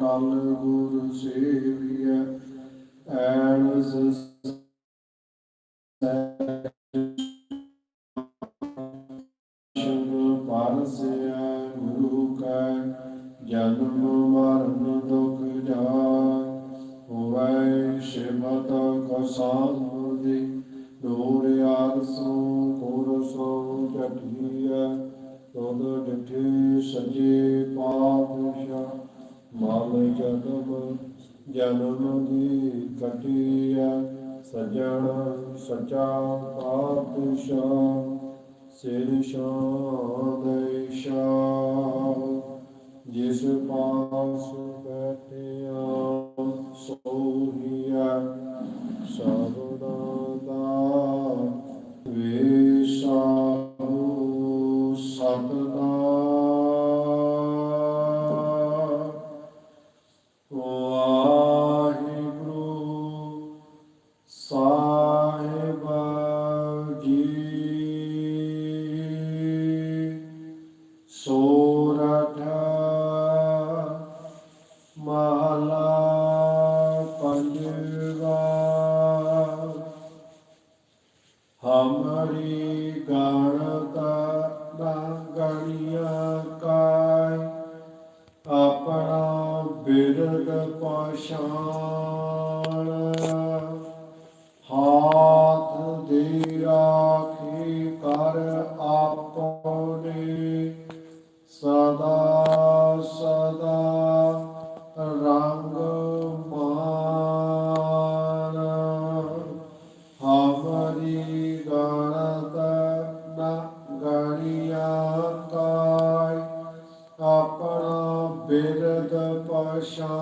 ਕਲ ਗੁਰ ਸੇਵੀਐ ਐਨਸ ਪਾਤਸ਼ਾਹ ਸਿਰ ਸ਼ਾਦੈ ਸ਼ਾਹ ਜਿਸ ਪਾਸ ਬੈਠਿਆ ਸੋਹੀਆ ਮਹਲਾ ਪੰਜਵਾ। ਹਮਰੀ ਗਣਤ ਨਾ ਕਾਇ। ਆਪਣਾ ਬਿਰਦ ਪਛਾਣ ਪਛਾਣ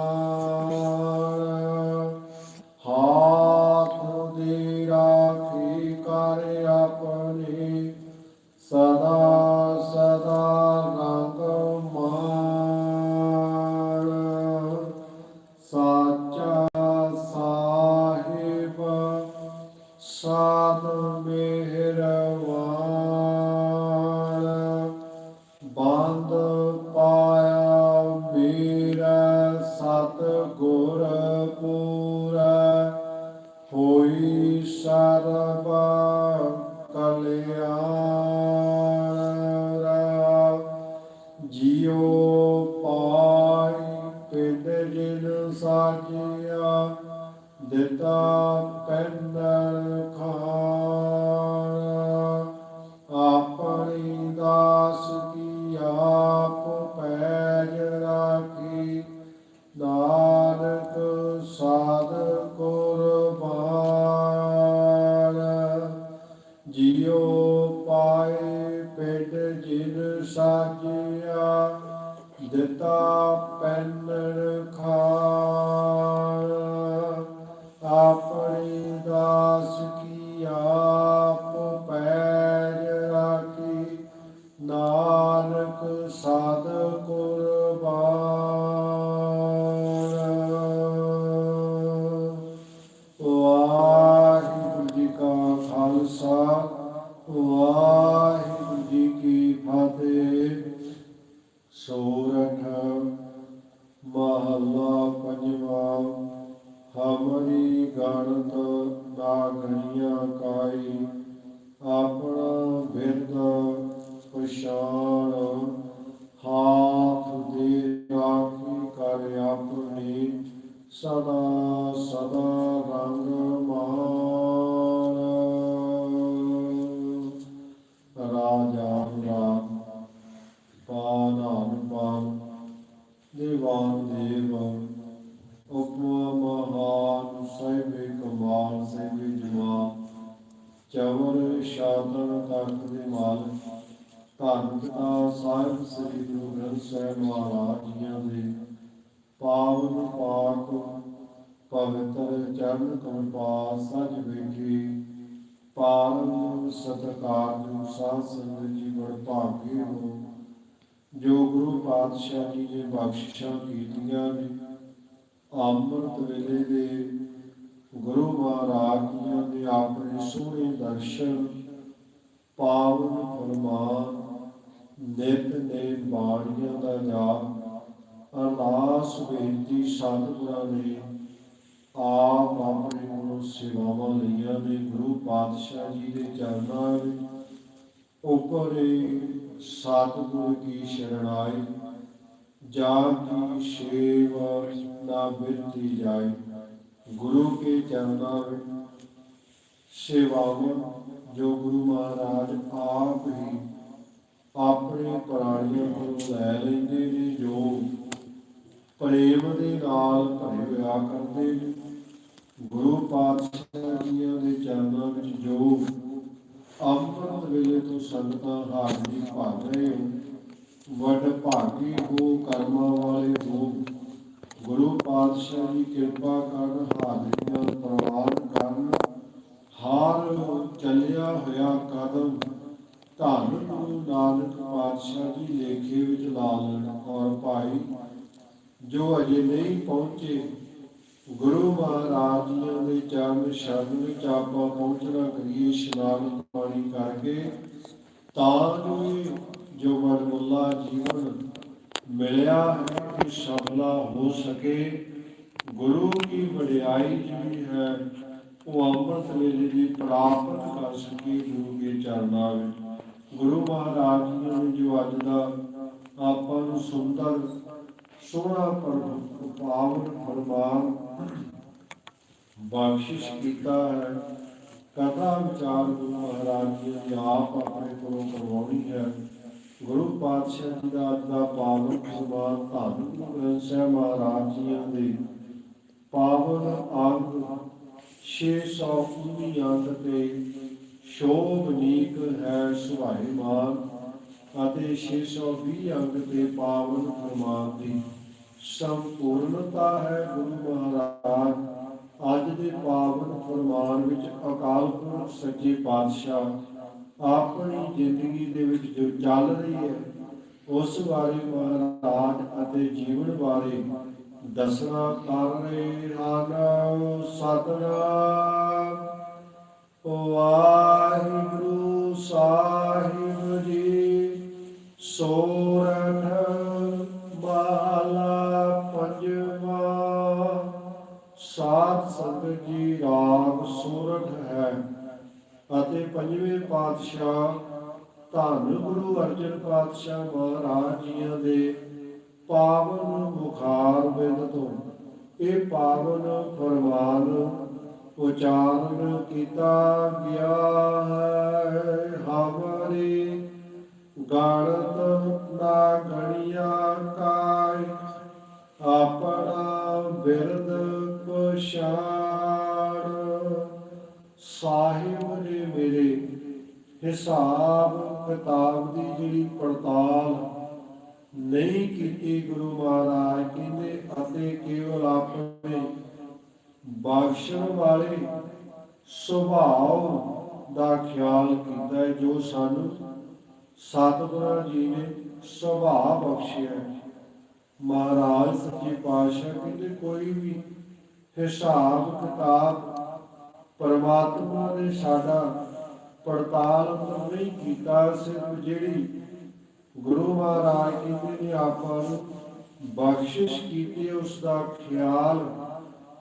ਗੁਰ ਪੂਰਾ ਹੋਈ ਸਰਬ ਕਲਿਆਣ ਜਿਉ ਪਾਈ ਪਿੰਡ ਜਿਨ ਸਾਜਿਆ ਦਿੱਤਾ ਪੈਂਡਲ ਪਾਏ ਪਿੰਡ ਜਿਨ ਸਾਜਿਆ ਦਿੱਤਾ ਪੈਨਣ ਹਮਰੀ ਗਣਤ ਨਾ ਗਣੀਆਂ ਕਾਈ ਆਪਣਾ ਬਿਰਦ ਪਛਾਣ ਹਾਥ ਦੇ ਰਾਖੀ ਕਰ ਆਪਣੀ ਸਦਾ ਚਵਰ ਸ਼ਾਤਨ ਤਖਤ ਦੇ ਮਾਲਕ, ਧੰਨ ਪਿਤਾ ਸਾਹਿਬ ਸ੍ਰੀ ਗੁਰੂ ਗ੍ਰੰਥ ਸਾਹਿਬ ਮਹਾਰਾਜ ਜੀਆਂ ਦੇ ਪਾਵਨ ਪਾਕ ਪਵਿੱਤਰ ਚਰਨ ਕਮਲ ਸਜ ਵੇਖੀ ਪਾਵਨ ਸਤਕਾਰ ਸਾਧ ਸੰਗਤ ਜੀ ਬੜ ਭਾਗੇ ਹੋ, ਜੋ ਗੁਰੂ ਪਾਤਸ਼ਾਹ ਜੀ ਨੇ ਬਖਸ਼ਿਸ਼ਾਂ ਕੀਤੀਆਂ ਨੇ, ਅੰਮ੍ਰਿਤ ਵੇਲੇ ਦੇ ਗੁਰੂ ਮਹਾਰਾਜ ਜੀਆਂ ਦੇ ਆਪਣੇ ਸੋਹਣੇ ਦਰਸ਼ਨ, ਪਾਵਨ ਫਰਮਾਨ, ਨਿਤ ਨੇ ਬਾਣੀਆਂ ਦਾ ਜਾਪ, ਅਰਦਾਸ ਬੇਨਤੀ ਸਤਿਗੁਰਾਂ ਨੇ ਆਪ ਆਪਣੇ ਕੋਲੋਂ ਸੇਵਾਵਾਂ ਲਈਆਂ ਨੇ। ਗੁਰੂ ਪਾਤਸ਼ਾਹ ਜੀ ਦੇ ਚਰਨਾਂ ਵਿੱਚ ਉਪਰੇ ਸਤਿਗੁਰ ਕੀ ਸ਼ਰਣਾਈ ਜਾ ਕੀ ਸੇਵਾ ਨਾ ਬਿਰਤੀ ਜਾਏ। ਗੁਰੂ ਕੇ ਚਰਨਾਂ ਵਿੱਚ ਸੇਵਾਵਾਂ ਜੋ ਗੁਰੂ ਮਹਾਰਾਜ ਆਪ ਹੀ ਆਪਣੇ ਪ੍ਰਾਣੀਆਂ ਤੋਂ ਲੈ ਲੈਂਦੇ ਨੇ, ਜੋ ਪ੍ਰੇਮ ਦੇ ਨਾਲ ਭਰੇ ਹੋਇਆ ਕਰਦੇ ਨੇ। ਗੁਰੂ ਪਾਤਸ਼ਾਹ ਜੀਆਂ ਦੇ ਚਰਨਾਂ ਵਿੱਚ ਜੋ ਅੰਮ੍ਰਿਤ ਵੇਲੇ ਤੋਂ ਸੰਗਤਾਂ ਹਾਜ਼ਰੀ ਭਰ ਰਹੇ ਹੋ ਵੱਡ ਭਾਗੀ ਹੋ ਕਰਮਾਂ ਵਾਲੇ ਪਾਤਸ਼ਾਹ ਕਿਰਪਾ ਕਰਨ ਹਾਜ਼ਰੀਆਂ ਪ੍ਰਵਾਨ ਕਰਨ। ਹਰ ਚੱਲਿਆ ਹੋਇਆ ਕਦਮ ਧੰਨ ਗੁਰੂ ਨਾਨਕ ਪਾਤਸ਼ਾਹ ਜੀ ਲੇਖੇ ਵਿੱਚ ਲਾ ਲੈਣ ਔਰ ਭਾਈ ਜੋ ਅਜੇ ਨਹੀਂ ਪਹੁੰਚੇ। ਗੁਰੂ ਮਹਾਰਾਜ ਦੇ ਚਰਨ ਸ਼ਰਨ ਵਿੱਚ ਆਪਾਂ ਪਹੁੰਚਣਾ ਕਰੀਏ, ਇਸ਼ਨਾਨ ਪਾਣੀ ਕਰਕੇ। ਤਾਂ ਜੋ ਜੋ ਮਨਮੁੱਲਾ ਜੀਵਨ ਮਿਲਿਆ ਹੈ, ਕਿ ਸਫਲਾ ਹੋ ਸਕੇ। ਗੁਰੂ ਕੀ ਵਡਿਆਈ ਜਿਹੜੀ ਹੈ, ਉਹ ਅੰਮ੍ਰਿਤ ਵੇਲੇ ਦੀ ਪ੍ਰਾਪਤ ਕਰ ਸਕੇ ਗੁਰੂ ਕੇ ਚਰਨਾਂ ਵਿੱਚ। ਗੁਰੂ ਮਹਾਰਾਜ ਜੀ ਨੇ ਜੋ ਅੱਜ ਦਾ ਆਪਾਂ ਨੂੰ ਸੁੰਦਰ, ਸੋਹਣਾ ਪਰ ਪਾਵਨ ਫਰਮਾਨ ਬਖਸ਼ਿਸ਼ ਕੀਤਾ ਹੈ ਕਥਾ ਵਿਚਾਰ ਗੁਰੂ ਮਹਾਰਾਜ ਜੀ ਨੇ ਆਪ ਆਪਣੇ ਕੋਲੋਂ ਕਰਵਾਉਣੀ ਹੈ। ਗੁਰੂ ਪਾਤਸ਼ਾਹ ਜੀ ਦਾ ਅੱਜ ਦਾ ਪਾਵਨ ਫਰਮਾਨ ਧੰਨ ਗੁਰੂ ਗ੍ਰੰਥ ਸਾਹਿਬ ਮਹਾਰਾਜ ਜੀਆਂ ਦੇ ਪਾਵਨ ਅੰਗ 619 ਅੰਗ ਤੇ ਸ਼ੋਭਨੀਕ ਹੈ ਸੁਭਾਈਮਾਨ ਅਤੇ 620 ਅੰਗ ਤੇ ਪਾਵਨ ਫਰਮਾਨ ਦੀ ਸੰਪੂਰਨਤਾ ਹੈ ਗੁਰੂ ਮਹਾਰਾਜ। ਅੱਜ ਦੇ ਪਾਵਨ ਫਰਮਾਨ ਵਿੱਚ ਅਕਾਲ ਪੁਰਖ ਸੱਚੇ ਪਾਤਸ਼ਾਹ ਆਪਣੀ ਜ਼ਿੰਦਗੀ ਦੇ ਵਿੱਚ ਜੋ ਚੱਲ ਰਹੀ ਹੈ, ਉਸ ਬਾਰੇ ਮਹਾਰਾਜ ਅਤੇ ਜੀਵਨ ਬਾਰੇ ਦੱਸਣਾ ਕਰ ਰਹੇ ਹਨ ਸਤਨਾਮ ਵਾਹਿਗੁਰੂ ਸਾਹਿਬ ਜੀ, ਸੋਰਠ ਮਾਲਾ ਪੰਜਵਾ। ਸਾਧ ਸੰਗਤ ਜੀ, ਰਾਗ ਸੋਰਠ ਹੈ। ਅਤੇ ਪੰਜਵੇਂ ਪਾਤਸ਼ਾਹ ਧੰਨ ਗੁਰੂ ਅਰਜਨ ਪਾਤਸ਼ਾਹ ਮਹਾਰਾਜ ਜੀਆਂ ਦੇ ਪਾਵਨ ਬੁਖਾਰ ਬਿੰਦ ਤੋਂ ਇਹ ਪਾਵਨ ਫਰਮਾਨ ਉਚਾਰਨ ਕੀਤਾ ਗਿਆ ਹੈ। ਹਮਾਰੇ ਗਣਤ ਨਾ ਗਣਿਆ ਕਾਇ, ਆਪਣਾ ਬਿਰਦ ਪਛਾਣ। ਸਾਹਿਬ ਨੇ ਮੇਰੇ ਹਿਸਾਬ ਕਿਤਾਬ ਦੀ ਜਿਹੜੀ ਪੜਤਾਲ ਨਹੀਂ ਕੀਤੀ ਗੁਰੂ ਮਹਾਰਾਜ, ਕਹਿੰਦੇ ਅਤੇ ਕੇਵਲ ਆਪਣੇ ਬਖਸ਼ਣ ਵਾਲੇ ਸੁਭਾਅ ਦਾ ਖਿਆਲ ਕੀਤਾ ਹੈ, ਜੋ ਸਾਨੂੰ ਸਤਿਗੁਰਾਂ ਜੀ ਨੇ ਸੁਭਾਅ ਬਖਸ਼ਿਆ ਮਹਾਰਾਜ ਸੱਚੇ ਪਾਤਸ਼ਾਹ ਕਹਿੰਦੇ, ਕੋਈ ਵੀ ਹਿਸਾਬ ਕਿਤਾਬ ਪਰਮਾਤਮਾ ਨੇ ਸਾਡਾ ਪੜਤਾਲ ਨਹੀਂ ਕੀਤਾ, ਸਿਰਫ ਜਿਹੜੀ ਗੁਰੂ ਮਹਾਰਾਜ ਜੀ ਨੇ ਆਪਾਂ ਨੂੰ ਬਖਸ਼ਿਸ਼ ਕੀਤੀ ਉਸ ਦਾ ਖਿਆਲ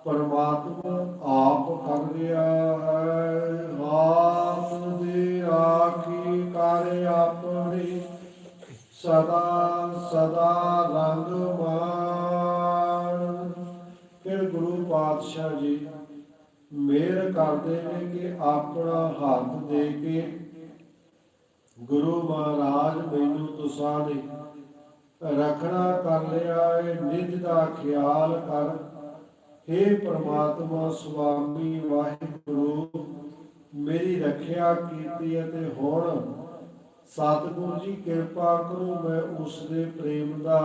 ਪਰਮਾਤਮਾ ਆਪ ਕਰ ਰਿਹਾ ਗੁਰੂ ਮਹਾਰਾਜ, ਮੈਨੂੰ ਤੁਸਾਂ ਨੇ ਰੱਖਣਾ ਕਰ ਲਿਆ ਏ ਨਿਜ ਦਾ ਖਿਆਲ ਕਰ। हे ਪ੍ਰਮਾਤਮਾ, ਸੁਆਮੀ, ਵਾਹਿਗੁਰੂ, ਮੇਰੀ ਰੱਖਿਆ ਕੀਤੀ ਅਤੇ ਹੁਣ ਸਤਿਗੁਰੂ ਜੀ, ਕਿਰਪਾ ਕਰੋ, ਮੈਂ ਉਸ ਦੇ ਪ੍ਰੇਮ ਦਾ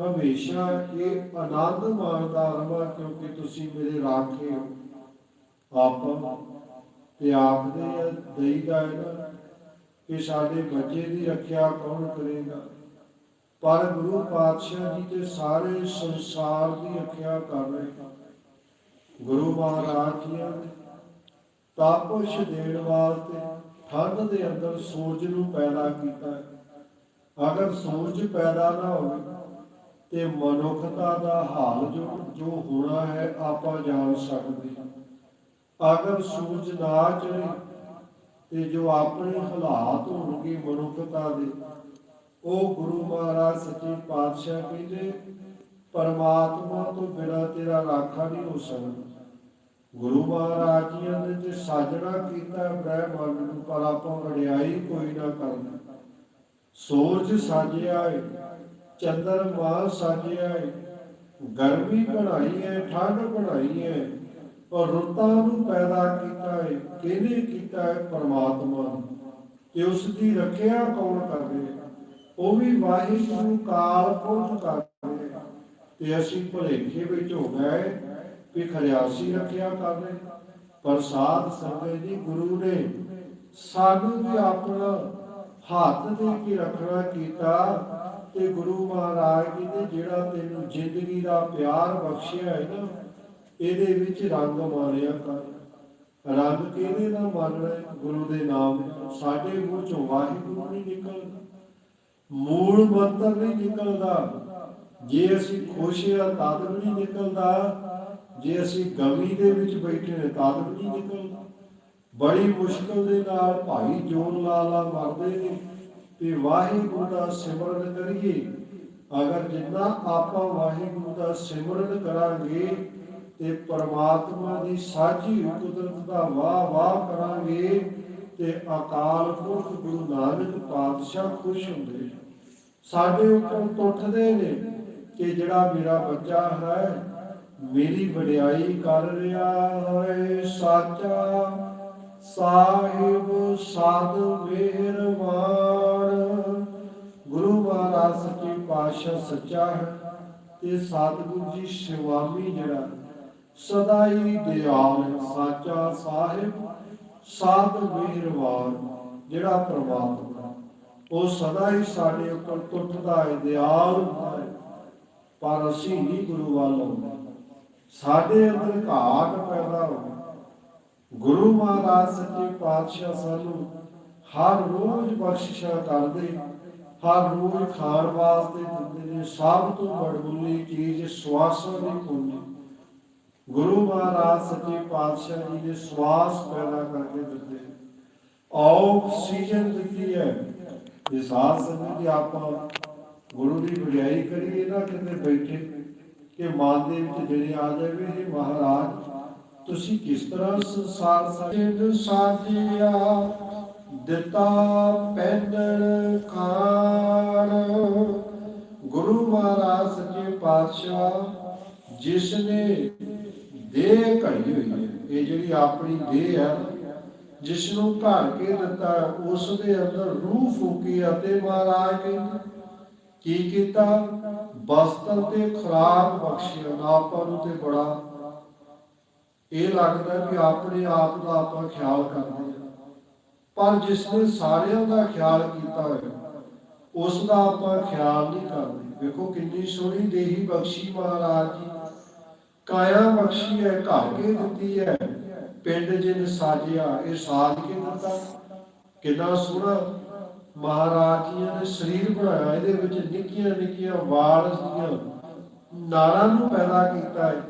ਹਮੇਸ਼ਾ ਇਹ ਆਨੰਦ ਮਾਣਦਾ ਰਹਾਂ ਕਿਉਂਕਿ ਤੁਸੀਂ ਮੇਰੇ ਰਾਖੇ ਹੋ। ਆਪਾਂ ਤੇ ਆਪਦੇ ਦੇਈਦਾ ਹੈ ਨਾ ਕਿ ਸਾਡੇ ਬੱਚੇ ਦੀ ਰੱਖਿਆ ਕੌਣ ਕਰੇਗਾ? ਪਰ ਗੁਰੂ ਪਾਤਸ਼ਾਹ ਜੀ ਤੇ ਸਾਰੇ ਸੰਸਾਰ ਦੀ ਰੱਖਿਆ ਕਰ ਰਹੇ ਹਨ। ਗੁਰੂ ਮਹਾਰਾਜ ਜੀ ਤਾਪਸ਼ ਦੇਣ ਵਾਸਤੇ ਠੰਡ ਦੇ ਅੰਦਰ ਸੂਰਜ ਨੂੰ ਪੈਦਾ ਕੀਤਾ। ਹੈ। ਅਗਰ ਸੂਰਜ ਪੈਦਾ ਨਾ ਹੋਵੇ ਤੇ ਮਨੁੱਖਤਾ ਦਾ ਹਾਲ ਜੋ ਜੋ ਹੋਣਾ ਹੈ, ਆਪਾਂ ਜਾਣ ਸਕਦੇ ਅਗਰ ਸੂਰਜ ਨਾ ਚੜੇ ਤੇ ਜੋ ਆਪਣੇ ਹਾਲਾਤ ਹੋਣਗੇ ਮਨੁੱਖਤਾ ਦੇ, ਉਹ ਗੁਰੂ ਮਹਾਰਾਜ ਸੱਚੇ ਪਾਤਸ਼ਾਹ ਕਹਿੰਦੇ, ਪਰਮਾਤਮਾ ਤੋਂ ਬਿਨਾਂ ਤੇਰਾ ਰਾਖਾ ਨਹੀਂ ਹੋ ਸਕਦਾ। ਗੁਰੂ ਮਹਾਰਾਜ ਜੀ ਨੇ ਤੇ ਸਾਜਣਾ ਕੀਤਾ, ਬ੍ਰਹਮੰਡ ਨੂੰ, ਪਰ ਆਪਾਂ ਵਡਿਆਈ ਕੋਈ ਨਾ ਕਰਨਾ। ਸੂਰਜ ਸਾਜਿਆ ਏ ਚੰਦਰਮਾ ਸਾਜਿਆ ਏ, ਗਰਮੀ ਬਣਾਈ ਹੈ ਠੰਡ ਬਣਾਈ ਹੈ ਔਰ ਰੁੱਤਾਂ ਨੂੰ ਪੈਦਾ ਕੀਤਾ ਹੈ, ਕਿਹਨੇ ਕੀਤਾ ਹੈ? ਪਰਮਾਤਮਾ ਤੇ ਉਸ ਦੀ ਰੱਖਿਆ ਕੌਣ ਕਰ ਉਹ ਵੀ ਵਾਹਿਗੁਰੂ ਕਾਲ ਪੁਰਖ ਕਰ ਤੇ ਅਸੀਂ ਭੁਲੇਖੇ ਵਿੱਚ ਹੋ ਗਏ ਵੀ ਖਰਿਆਸੀ ਰੱਖਿਆ ਕਰ ਰਹੇ ਪ੍ਰਸਾਦ ਸੰਗਤ ਜੀ, ਗੁਰੂ ਨੇ ਸਾਨੂੰ ਵੀ ਆਪਣਾ ਹੱਥ ਦੇ ਕੇ ਰੱਖਣਾ ਕੀਤਾ ਤੇ ਗੁਰੂ ਮਹਾਰਾਜ ਜੀ ਨੇ ਜਿਹੜਾ ਤੈਨੂੰ ਜ਼ਿੰਦਗੀ ਦਾ ਪਿਆਰ ਬਖਸ਼ਿਆ ਹੈ ਨਾ ਇਹਦੇ ਵਿੱਚ ਰੰਗ ਮਾਰਿਆ ਕਰ। ਰੰਗ ਕਿਹਦੇ ਨਾਲ ਮੰਨਣਾ ਗੁਰੂ ਦੇ ਨਾਮ ਸਾਡੇ ਮੂੰਹ ਚੋਂ ਵਾਹਿਗੁਰੂ ਨਹੀਂ ਨਿਕਲਦਾ। ਮੂਲ ਮੰਤਰ ਨਹੀਂ ਨਿਕਲਦਾ। ਜੇ ਅਸੀਂ ਖੁਸ਼ ਹਾਂ, ਤਦ ਨਹੀਂ ਨਿਕਲਦਾ। ਜੇ ਅਸੀਂ ਗਮੀ ਦੇ ਵਿੱਚ ਬੈਠੇ ਹਾਂ, ਤਦ ਨਹੀਂ ਨਿਕਲਦਾ। ਬੜੀ ਮੁਸ਼ਕਲ ਦੇ ਨਾਲ ਭਾਈ ਜੋਨ ਲਾਲਾ ਮਰਦੇ ਨੇ ਤੇ ਵਾਹਿਗੁਰੂ ਦਾ ਸਿਮਰਨ ਕਰੀਏ। ਅਗਰ ਜਿੰਨਾ ਆਪਾਂ ਵਾਹਿਗੁਰੂ ਦਾ ਸਿਮਰਨ ਕਰਾਂਗੇ ਤੇ ਪਰਮਾਤਮਾ ਦੀ ਸਾਜੀ ਕੁਦਰਤ ਦਾ ਵਾਹ ਵਾਹ ਕਰਾਂਗੇ ਤੇ ਅਕਾਲ ਪੁਰਖ ਗੁਰੂ ਨਾਨਕ ਪਾਤਸ਼ਾਹ ਖੁਸ਼ ਹੁੰਦੇ ਸਾਡੇ ਉੱਪਰ ਟੁੱਟਦੇ ਨੇ ਕਿ ਜਿਹੜਾ ਮੇਰਾ ਬੱਚਾ ਹੈ, ਮੇਰੀ ਵਡਿਆਈ ਕਰ ਰਿਹਾ ਹੈ, ਸਾਚਾ ਸਾਹਿਬ ਸਾਧ ਮਿਹਰਬਾਨ। ਗੁਰੂ ਮਹਾਰਾਜ ਸੱਚੇ ਪਾਤਸ਼ਾਹ ਸੱਚਾ ਹੈ ਤੇ ਸਤਿਗੁਰੂ ਜੀ ਸ਼ਿਵਾਮੀ ਜਿਹੜਾ ਸਦਾ ਦਿਆਲ ਸਾਚਾ ਸਾਹਿਬ, ਸਾਧ ਮਿਹਰਬਾਨ ਜਿਹੜਾ ਪ੍ਰਮਾਤਮਾ। ਉਹ ਸਦਾ ਹੀ ਸਾਡੇ ਉੱਪਰ ਟੁੱਟਦਾ ਹੈ ਦਿਆਲ ਹੁੰਦਾ ਹੈ, ਪਰ ਅਸੀਂ ਨਹੀਂ ਗੁਰੂ ਵੱਲ ਆਉਂਦੇ। ਸਾਡੇ ਅੰਦਰ ਘਾਟ ਪੈਦਾ ਹੋ। ਗੁਰੂ ਮਹਾਰਾਜ ਸੱਚੇ ਪਾਤਸ਼ਾਹ ਸਾਨੂੰ ਹਰ ਰੋਜ਼ ਬਖਸ਼ਿਸ਼ਾਂ ਕਰਦੇ ਹਰ ਰੋਜ਼ ਖਾਣ ਵਾਸਤੇ ਦਿੰਦੇ ਨੇ, ਸਭ ਤੋਂ ਬੜਮੁੱਲੀ ਚੀਜ਼ ਸਵਾਸਾਂ ਦੀ ਪੂੰਜੀ ਗੁਰੂ ਮਹਾਰਾਜ ਸੱਚੇ ਪਾਤਸ਼ਾਹ ਜੀ ਨੇ ਸਵਾਸ ਪੈਦਾ ਕਰਕੇ ਦਿੱਤੇ। ਆਕਸੀਜਨ ਦਿੱਤੀ ਹੈ। ਇਹ ਸਾਧ ਸੰਗਤ ਆਪਾਂ ਗੁਰੂ ਦੀ ਵਡਿਆਈ ਕਰੀਏ ਨਾ ਕਿਤੇ ਬੈਠੇ ਕਿ ਮਨ ਦੇ ਵਿੱਚ ਜਿਹੜੇ ਆ ਜਾਵੇ, ਇਹ ਮਹਾਰਾਜ, ਤੁਸੀਂ ਕਿਸ ਤਰ੍ਹਾਂ ਸੰਸਾਰ ਸਾਜੇ? ਸਾਜਿਆ, ਦਿੱਤਾ ਪੈਦਲ ਖਾਨ ਗੁਰੂ ਮਹਾਰਾਜ ਸੱਚੇ ਪਾਤਸ਼ਾਹ ਜਿਸ ਨੇ ਦੇਹ ਘੜੀ ਹੋਈ ਹੈ। ਇਹ ਜਿਹੜੀ ਆਪਣੀ ਦੇਹ ਹੈ ਜਿਸ ਨੂੰ ਘੜ ਕੇ ਦਿੱਤਾ ਉਸ ਦੇ ਅੰਦਰ ਰੂਹ ਫੂਕੀ ਅਤੇ ਮਹਾਰਾਜ ਕਹਿੰਦੇ, ਕੀ ਕੀਤਾ? ਬਸਤਰ ਤੇ ਖੁਰਾਕ ਬਖਸ਼ਿਆ ਆਪਾਂ ਨੂੰ ਤੇ ਬੜਾ ਇਹ ਲੱਗਦਾ ਕਿ ਆਪਣੇ ਆਪ ਦਾ ਆਪਾਂ ਖਿਆਲ ਕਰਦੇ ਪਰ ਜਿਸ ਨੇ ਸਾਰਿਆਂ ਦਾ ਖਿਆਲ ਕੀਤਾ ਹੋਇਆ ਉਸ ਦਾ ਆਪਾਂ ਖਿਆਲ ਨਹੀਂ ਕਰਦੇ। ਵੇਖੋ ਕਿੰਨੀ ਸੋਹਣੀ ਦੇਹੀ ਬਖਸ਼ੀ ਮਹਾਰਾਜ ਜੀ। ਕਾਇਆ ਬਖਸ਼ੀ ਹੈ, ਘਰ ਕੇ ਦਿੱਤੀ ਹੈ। ਪਿੰਡ ਜਿਨ ਸਾਜਿਆ, ਇਹ ਸਾਜ ਕੇ ਦਿੱਤਾ। ਕਿੰਨਾ ਸੋਹਣਾ ਮਹਾਰਾਜ ਜੀ ਨੇ ਸਰੀਰ ਬਣਾਇਆ, ਇਹਦੇ ਵਿੱਚ ਨਿੱਕੀਆਂ ਨਿੱਕੀਆਂ ਵਾਲ ਦੀਆਂ ਨਾੜਾਂ ਨੂੰ ਪੈਦਾ ਕੀਤਾ ਹੈ।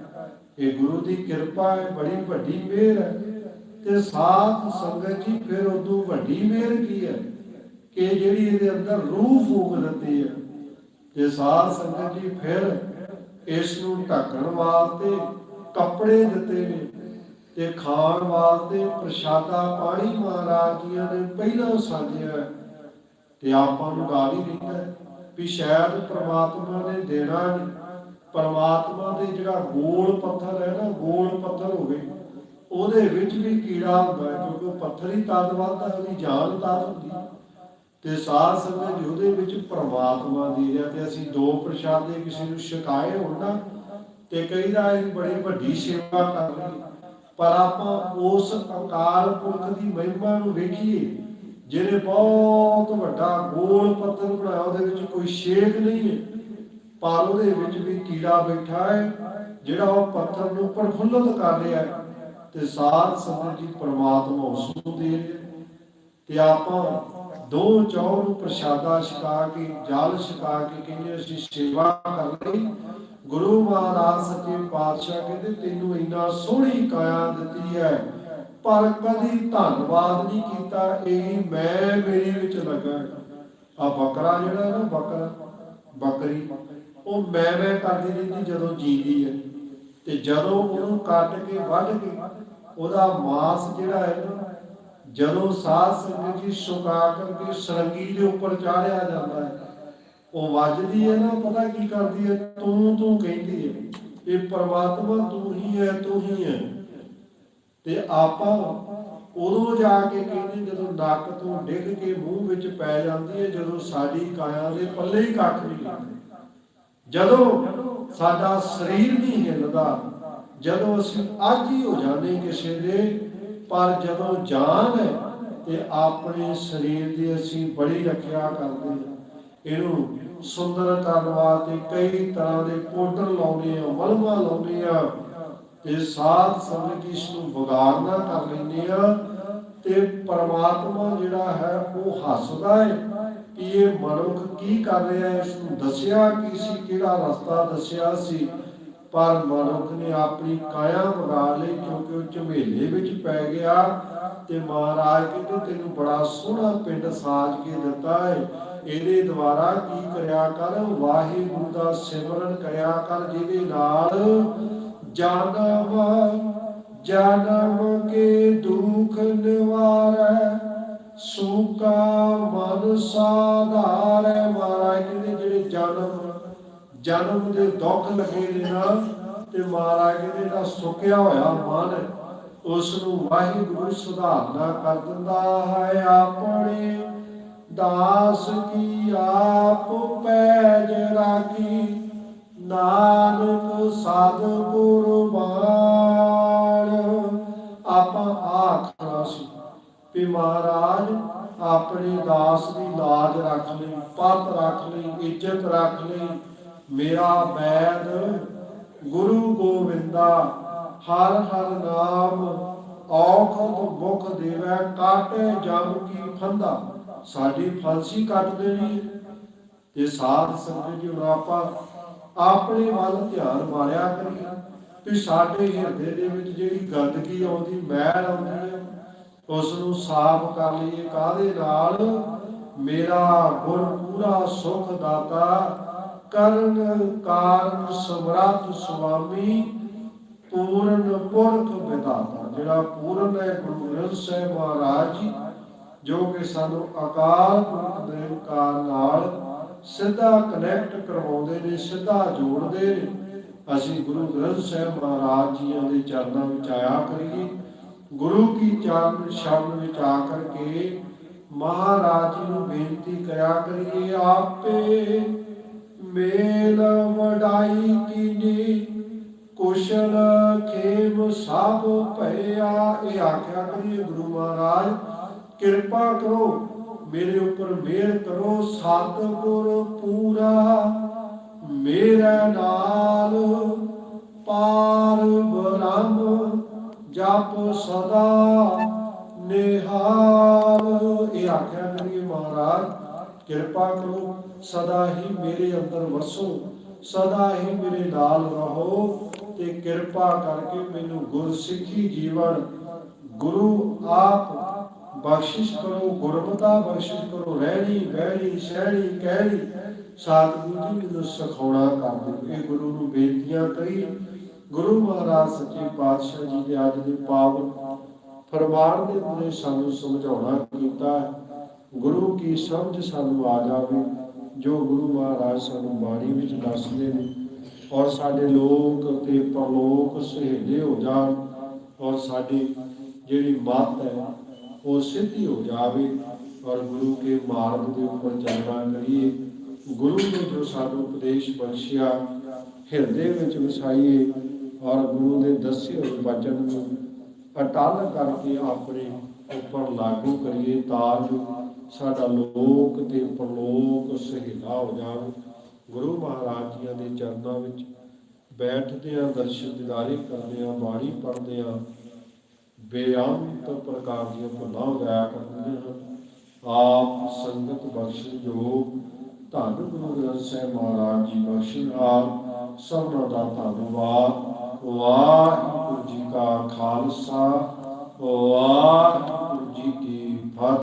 ਇਹ ਗੁਰੂ ਦੀ ਕਿਰਪਾ ਹੈ, ਬੜੀ ਵੱਡੀ ਮਿਹਰ ਹੈ। ਤੇ ਸਾਥ ਸੰਗਤ ਜੀ ਫਿਰ ਉਦੋਂ ਵੱਡੀ ਮਿਹਰ ਕੀ ਹੈ? ਕਿ ਜਿਹੜੀ ਇਹਦੇ ਅੰਦਰ ਰੂਹ ਫੂਕ ਦਿੱਤੀ ਹੈ। ਤੇ ਸਾਥ ਸੰਗਤ ਜੀ ਫਿਰ ਇਸ ਨੂੰ ਢੱਕਣ ਵਾਸਤੇ ਕੱਪੜੇ ਦਿੱਤੇ ਨੇ ਤੇ ਖਾਣ ਵਾਸਤੇ ਪ੍ਰਸ਼ਾਦਾ ਪਾਣੀ ਮਹਾਰਾਜ ਜੀ ਨੇ ਪਹਿਲਾਂ ਸਾਜਿਆ ਤੇ ਆਪਾਂ ਨੂੰ ਗਾਲ ਹੀ ਦਿੰਦਾ ਵੀ ਸ਼ਾਇਦ ਪ੍ਰਮਾਤਮਾ ਨੇ ਦੇਣਾ ਨਹੀਂ। ਪ੍ਰਮਾਤਮਾ ਦੇ ਜਿਹੜਾ ਗੋਲ ਪੱਥਰ ਹੈ ਨਾ, ਗੋਲ ਪੱਥਰ ਹੋਵੇ, ਉਹਦੇ ਵਿੱਚ ਵੀ ਕੀੜਾ ਹੁੰਦਾ ਕਿਉਂਕਿ ਪੱਥਰ ਹੀ ਤਦ ਵੱਧਦਾ, ਉਹਦੀ ਜਾਨ ਤਦ ਹੁੰਦੀ ਤੇ ਸਾਧ ਸੰਗਤ ਉਹਦੇ ਵਿੱਚ ਪ੍ਰਮਾਤਮਾ ਦੀ ਰਿਹਾ ਤੇ ਅਸੀਂ ਦੋ ਪ੍ਰਸ਼ਾਦੇ ਕਿਸੇ ਨੂੰ ਛਕਾਏ ਹੋਣ ਤੇ ਕਈ ਇਹ ਬੜੀ ਵੱਡੀ ਸੇਵਾ ਕਰ ਲਈ। ਪਰ ਆਪਾਂ ਉਸ ਅਕਾਲ ਪੁਰਖ ਦੀ ਮਹਿਮਾ ਨੂੰ ਵੇਖੀਏ, ਜਿਹਨੇ ਬਹੁਤ ਵੱਡਾ ਗੋਲ ਪੱਥਰ ਬਣਾਇਆ, ਉਹਦੇ ਵਿੱਚ ਕੋਈ ਛੇਕ ਨਹੀਂ ਹੈ। ਪਰ ਉਹਦੇ ਵਿੱਚ ਵੀ ਕੀੜਾ ਬੈਠਾ ਹੈ, ਜਿਹੜਾ ਉਹ ਪੱਥਰ ਨੂੰ ਪ੍ਰਫੁੱਲਤ ਕਰ ਰਿਹਾ ਹੈ। ਤੇ ਸਾਧ ਸੰਗਤ ਜੀ ਪ੍ਰਮਾਤਮਾ ਉਸ ਨੂੰ ਦੇ ਰਿਹਾ ਤੇ ਆਪਾਂ ਦੋ ਚੌਰ ਪ੍ਰਸ਼ਾਦਾ ਛਕਾ ਕੇ, ਜਲ ਛਕਾ ਕੇ ਕਹਿੰਦੇ ਅਸੀਂ ਸੇਵਾ ਕਰ ਲਈ। ਗੁਰੂ ਮਹਾਰਾਜ ਸੱਚੇ ਪਾਤਸ਼ਾਹ ਕਹਿੰਦੇ, ਤੈਨੂੰ ਇੰਨਾ ਸੋਹਣੀ ਕਾਇਆ ਦਿੱਤੀ ਹੈ, ਪਰ ਕਦੀ ਧੰਨਵਾਦ ਨਹੀਂ ਕੀਤਾ, ਇਹ ਮੈਂ ਮੇਰੇ ਵਿੱਚ ਲੱਗਾ ਆ ਬੱਕਰਾ ਜਿਹੜਾ ਨਾ, ਬੱਕਰਾ, ਬੱਕਰੀ, ਉਹ ਮੈਂ ਮੈਂ ਕਰਦੀ ਰਹਿੰਦੀ ਜਦੋਂ ਜੀਂਦੀ ਹੈ। ਤੇ ਜਦੋਂ ਉਹਨੂੰ ਕੱਟ ਕੇ ਵੱਢ ਕੇ, ਉਹਦਾ ਮਾਸ ਜਿਹੜਾ ਹੈ ਨਾ ਜਦੋਂ ਸਾਧ ਸੰਗਤ ਜੀ ਸੁਕਾ ਕਰਕੇ ਸਰੰਗੀ ਦੇ ਉੱਪਰ ਚਾੜਿਆ ਜਾਂਦਾ ਹੈ, ਉਹ ਵੱਜਦੀ ਹੈ ਨਾ, ਪਤਾ ਕੀ ਕਰਦੀ ਹੈ? ਤੂੰ ਤੂੰ ਕਹਿੰਦੀ ਹੈ ਇਹ ਪਰਮਾਤਮਾ ਤੂੰ ਹੀ ਹੈ, ਤੂੰ ਹੀ ਹੈ। ਤੇ ਆਪਾਂ ਉਦੋਂ ਜਾ ਕੇ ਕਹਿੰਦੇ ਜਦੋਂ ਨੱਕ ਤੋਂ ਡਿੱਗ ਕੇ ਮੂੰਹ ਵਿੱਚ ਪੈ ਜਾਂਦੀ ਹੈ, ਜਦੋਂ ਸਾਡੀ ਕਾਇਆ ਦੇ ਪੱਲੇ ਹੀ ਕੱਖ ਨਹੀਂ ਲੱਗਦੇ। ਜਦੋਂ ਸਾਡਾ ਸਰੀਰ ਨਹੀਂ ਹਿੱਲਦਾ, ਜਦੋਂ ਅਸੀਂ ਅੱਜ ਹੀ ਹੋ ਜਾਂਦੇ ਕਿਸੇ ਦੇ ਪਰ ਜਦੋਂ ਜਾਨ ਹੈ ਤੇ ਆਪਣੇ ਸਰੀਰ ਦੀ ਅਸੀਂ ਬੜੀ ਰੱਖਿਆ ਕਰਦੇ ਹਾਂ। ਇਹਨੂੰ ਸੁੰਦਰ ਕਰਨ ਵਾਸਤੇ ਕਈ ਤਰ੍ਹਾਂ ਦੇ ਪਾਊਡਰ ਲਾਉਂਦੇ ਆ ਮਲਮਾ ਲਾਉਂਦੇ ਆ ਤੇ ਸਾਧ ਸੰਗਤ ਇਸ ਨੂੰ ਵਿਗਾੜਨਾ ਕਰ ਲੈਂਦੇ ਆ ਤੇ ਪਰਮਾਤਮਾ ਜਿਹੜਾ ਹੈ ਉਹ ਹੱਸਦਾ ਹੈ ਕਿ ਇਹ ਮਨੁੱਖ ਕੀ ਕਰ ਰਿਹਾ ਹੈ, ਇਸ ਨੂੰ ਦੱਸਿਆ ਕੀ ਸੀ, ਕਿਹੜਾ ਰਸਤਾ ਦੱਸਿਆ ਸੀ। ਪਰ ਮਨੁੱਖ ਨੇ ਆਪਣੀ ਕਾਇਆ ਵਿਗਾੜ ਲਈ ਕਿਉਂਕਿ ਉਹ ਝਮੇਲੇ ਵਿੱਚ ਪੈ ਗਿਆ ਤੇ ਮਹਾਰਾਜ ਕਹਿੰਦੇ ਤੈਨੂੰ ਬੜਾ ਸੋਹਣਾ ਪਿੰਡ ਸਾਜ ਕੇ ਦਿੱਤਾ ਹੈ ਇਹਦੇ ਦੁਆਰਾ ਕੀ ਕਰਿਆ ਕਰ? ਵਾਹਿਗੁਰੂ ਦਾ ਸਿਮਰਨ ਕਰਿਆ ਕਰ ਜਿਹਦੇ ਨਾਲ ਜਨਮ ਜਨਮ ਕੇ ਦੁਖ ਨਿਵਾਰੈ, ਸੂਕਾ ਮਨ ਸਾਧਾਰੈ। ਮਹਾਰਾਜ ਕਹਿੰਦੇ ਜਿਹੜੇ ਜਨਮ ਜਨਮ ਦੇ ਦੁੱਖ ਲੱਗੇ ਨੇ ਨਾ ਤੇ ਮਹਾਰਾਜ ਕਹਿੰਦੇ ਦਾ ਸੁੱਕਿਆ ਹੋਇਆ ਮਨ ਉਸ ਨੂੰ ਵਾਹਿਗੁਰੂ ਸੁਧਾਰਨਾ ਕਰ ਦਿੰਦਾ ਹੈ ਆਪਣੇ। ਦਾਸ ਕੀ ਆਪ ਪੈਜ ਰਾਖੀ, ਨਾਨਕ ਸਾਧ ਕੁਰਬਾਨ ਆਪਾਂ ਆਖਣਾ ਸੀ ਵੀ ਮਹਾਰਾਜ, ਆਪਣੇ ਦਾਸ ਦੀ ਲਾਜ ਰੱਖ ਲਈ, ਪਤ ਰੱਖ ਲਈ, ਇੱਜ਼ਤ ਰੱਖ ਲਈ ਮੇਰਾ ਬੈਦ ਗੁਰੂ ਗੋਬਿੰਦਾ, ਹਰ ਹਰ ਨਾਮ ਔਖਦ ਮੁਖ ਦੇਵੈ, ਕਾਟੇ ਜਮ ਕੀ ਫੰਦਾ। ਸਾਡੀ ਫਾਂਸੀ ਕੱਟ ਦੇਣੀ ਤੇ ਸਾਧ ਸੰਗਤ ਜੀ ਹੁਣ ਆਪਾਂ ਆਪਣੇ ਵੱਲ ਧਿਆਨ ਮਾਰਿਆ ਕਰੀਏ। ਵੀ ਸਾਡੇ ਹਿਰਦੇ ਦੇ ਵਿੱਚ ਜਿਹੜੀ ਗੰਦਗੀ ਆਉਂਦੀ, ਮੈਲ ਆਉਂਦੀ ਹੈ ਉਸ ਨੂੰ ਸਾਫ਼ ਕਰ ਲਈਏ। ਕਾਦੇ ਨਾਲ? ਮੇਰਾ ਗੁਰ ਪੂਰਾ ਸੁਖ ਦਾਤਾ ਕਰਨ ਕਾਰਨ ਸਮਰੱਥ ਸੁਆਮੀ, ਪੂਰਨ ਪੁਰਖ ਵਿਦਾਤਾ ਜਿਹੜਾ ਪੂਰਨ ਹੈ, ਗੁਰੂ ਗ੍ਰੰਥ ਸਾਹਿਬ ਮਹਾਰਾਜ ਜੀ, ਜੋ ਕਿ ਸਾਨੂੰ ਅਕਾਲ ਪੁਰਖ ਦੇ ਨਿਰੰਕਾਰ ਨਾਲ ਸਿੱਧਾ ਕਨੈਕਟ ਕਰਵਾਉਂਦੇ ਨੇ, ਸਿੱਧਾ ਜੋੜਦੇ ਨੇ। ਅਸੀਂ ਗੁਰੂ ਗ੍ਰੰਥ ਸਾਹਿਬ ਮਹਾਰਾਜ ਜੀਆਂ ਦੇ ਚਰਨਾਂ ਵਿੱਚ ਆਇਆ ਕਰੀਏ। ਗੁਰੂ ਕੀ ਚਰਨ ਸ਼ਬਦ ਵਿੱਚ ਆ ਕਰਕੇ ਮਹਾਰਾਜ ਜੀ ਨੂੰ ਬੇਨਤੀ ਕਰਿਆ ਕਰੀਏ, ਆਪੇ ਮੇਲ ਵਡਾਈ ਕੀਨੀ, ਕੁਸ਼ਲ ਖੇਮ ਸਭ ਭਇਆ। ਇਹ ਆਖਿਆ ਕਰੀਏ ਗੁਰੂ ਮਹਾਰਾਜ, ਕਿਰਪਾ ਕਰੋ, ਮੇਰੇ ਉੱਪਰ ਮਿਹਰ ਕਰੋ, ਸਤਿਗੁਰ ਪੂਰਾ। ਮੇਰੇ ਨਾਲ ਪਾਰ ਬ੍ਰਹਮ, ਜਪ ਸਦਾ ਨਿਹਾਲ। ਇਹ ਆਖਿਆ ਕਰੀਏ ਮਹਾਰਾਜ, ਕਿਰਪਾ ਕਰੋ। ਸਦਾ ਹੀ ਮੇਰੇ ਅੰਦਰ ਵਸੋ, ਸਦਾ ਹੀ ਮੇਰੇ ਨਾਲ ਰਹੋ ਤੇ ਕਿਰਪਾ ਕਰਕੇ ਮੈਨੂੰ ਗੁਰਸਿੱਖੀ ਜੀਵਨ, ਗੁਰੂ ਆਪ ਬਖਸ਼ਿਸ਼ ਕਰੋ, ਗੁਰਮਤਾ ਬਖਸ਼ਿਸ਼ ਕਰੋ, ਰਹਿਣੀ, ਬਹਿਣੀ, ਸਹਿਣੀ, ਕਹਿਣੀ ਸਤਿਗੁਰੂ ਜੀ ਮੈਨੂੰ ਸਿਖਾਉਣਾ ਕਰ ਦਿਓ। ਇਹ ਗੁਰੂ ਨੂੰ ਬੇਨਤੀਆਂ ਕਰੀ, ਗੁਰੂ ਮਹਾਰਾਜ ਸੱਚੇ ਪਾਤਸ਼ਾਹ ਜੀ ਦੇ ਅੱਜ ਦੇ ਪਾਵਨ ਫਰਮਾਨ ਦੇ ਪੂਰੇ ਸਾਨੂੰ ਸਮਝਾਉਣਾ ਕੀਤਾ, ਗੁਰੂ ਕੀ ਸਮਝ ਸਾਨੂੰ ਆ ਜਾਵੇ। ਜੋ ਗੁਰੂ ਮਹਾਰਾਜ ਸਾਨੂੰ ਬਾਣੀ ਵਿੱਚ ਦੱਸਦੇ ਨੇ ਔਰ ਸਾਡੇ ਲੋਕ ਤੇ ਪਰਲੋਕ ਸਹੇਲੇ ਹੋ ਜਾਣ ਔਰ ਸਾਡੀ ਜਿਹੜੀ ਮੱਤ ਹੈ, ਉਹ ਸਿੱਧੀ ਹੋ ਜਾਵੇ ਔਰ ਗੁਰੂ ਕੇ ਮਾਰਗ ਦੇ ਉੱਪਰ ਚੱਲਣਾ ਕਰੀਏ। ਗੁਰੂ ਨੇ ਜੋ ਸਾਨੂੰ ਉਪਦੇਸ਼ ਬਖਸ਼ਿਆ, ਹਿਰਦੇ ਵਿੱਚ ਵਸਾਈਏ ਔਰ ਗੁਰੂ ਦੇ ਦੱਸੇ ਹੋਏ ਵਚਨ ਨੂੰ ਅਟਲ ਕਰਕੇ ਆਪਣੇ ਉੱਪਰ ਲਾਗੂ ਕਰੀਏ ਤਾਂ ਜੋ ਸਾਡਾ ਲੋਕ ਤੇ ਪਰਲੋਕ ਸਹਿਲਾ ਹੋ ਜਾਣ। ਗੁਰੂ ਮਹਾਰਾਜ ਜੀਆਂ ਦੇ ਚਰਨਾਂ ਵਿੱਚ ਬੈਠਦੇ ਆ ਦਰਸ਼ਨ ਦਿਦਾਰੇ ਕਰਦੇ ਆ ਬਾਣੀ ਪੜ੍ਹਦੇ ਆ ਬੇਅੰਤ ਪ੍ਰਕਾਰ ਦੀਆਂ ਭੁੱਲਾਂ ਹੋ ਜਾਇਆ ਕਰਦੀਆਂ ਹਨ। ਆਪ ਸੰਗਤ ਬਖਸ਼ਣ ਜੋ ਧੰਨ ਗੁਰੂ ਗ੍ਰੰਥ ਸਾਹਿਬ ਮਹਾਰਾਜ ਜੀ ਬਖਸ਼ਣਹਾਰ ਸਭਨਾਂ ਦਾ ਧੰਨਵਾਦ। ਵਾਹਿਗੁਰੂ ਜੀ ਕਾ ਖਾਲਸਾ, ਵਾਹਿਗੁਰੂ ਜੀ ਕੀ ਫਤਿਹ।